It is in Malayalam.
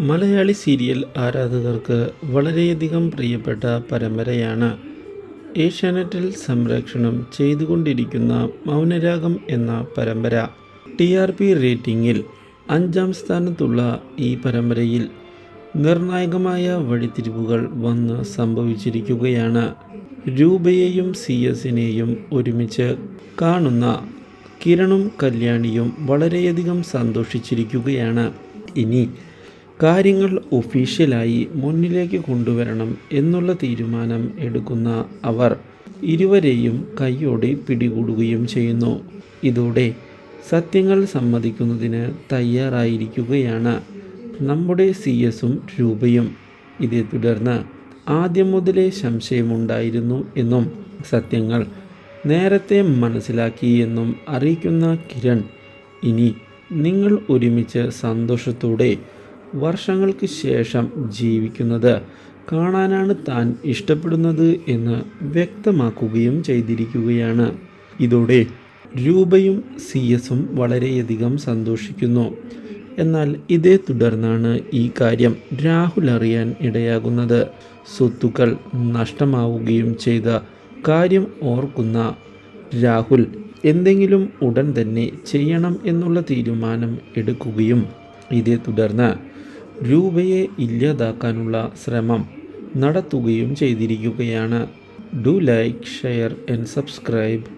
മലയാളി സീരിയൽ ആരാധകർക്ക് വളരെയധികം പ്രിയപ്പെട്ട പരമ്പരയാണ്. ഏഷ്യാനെറ്റിൽ സംരക്ഷണം ചെയ്തുകൊണ്ടിരിക്കുന്ന മൗനരാഗം എന്ന പരമ്പര. ടി ആർ പി റേറ്റിംഗിൽ അഞ്ചാം സ്ഥാനത്തുള്ള ഈ പരമ്പരയിൽ നിർണായകമായ വഴിത്തിരിവുകൾ വന്ന് സംഭവിച്ചിരിക്കുകയാണ്. രൂപയെയും സി എസിനെയും ഒരുമിച്ച് കാണുന്ന കിരണും കല്യാണിയും വളരെയധികം സന്തോഷിച്ചിരിക്കുകയാണ്. ഇനി കാര്യങ്ങൾ ഒഫീഷ്യലായി മുന്നിലേക്ക് കൊണ്ടുവരണം എന്നുള്ള തീരുമാനം എടുക്കുന്ന അവർ ഇരുവരെയും കൈയോടെ പിടികൂടുകയും ചെയ്യുന്നു. ഇതോടെ സത്യങ്ങൾ സമ്മതിക്കുന്നതിന് തയ്യാറായിരിക്കുകയാണ് നമ്മുടെ സി എസും രൂപയും. ഇതേ തുടർന്ന് ആദ്യം മുതലേ സംശയമുണ്ടായിരുന്നു എന്നും സത്യങ്ങൾ നേരത്തെ മനസ്സിലാക്കി എന്നും അറിയിക്കുന്ന കിരൺ ഇനി നിങ്ങൾ ഒരുമിച്ച് സന്തോഷത്തോടെ വർഷങ്ങൾക്ക് ശേഷം ജീവിക്കുന്നത് കാണാനാണ് താൻ ഇഷ്ടപ്പെടുന്നത് എന്ന് വ്യക്തമാക്കുകയും ചെയ്തിരിക്കുകയാണ്. ഇതോടെ രൂപയും സി എസും വളരെയധികം സന്തോഷിക്കുന്നു. എന്നാൽ ഇതേ തുടർന്നാണ് ഈ കാര്യം രാഹുൽ അറിയാൻ ഇടയാകുന്നത്. സ്വത്തുക്കൾ നഷ്ടമാവുകയും ചെയ്ത കാര്യം ഓർക്കുന്ന രാഹുൽ എന്തെങ്കിലും ഉടൻ തന്നെ ചെയ്യണം എന്നുള്ള തീരുമാനം എടുക്കുകയും ഇതേ തുടർന്ന് രൂപയെ ഇല്ലാതാക്കാനുള്ള ശ്രമം നടത്തുകയും ചെയ്തിരിക്കുകയാണ്. Do like share and subscribe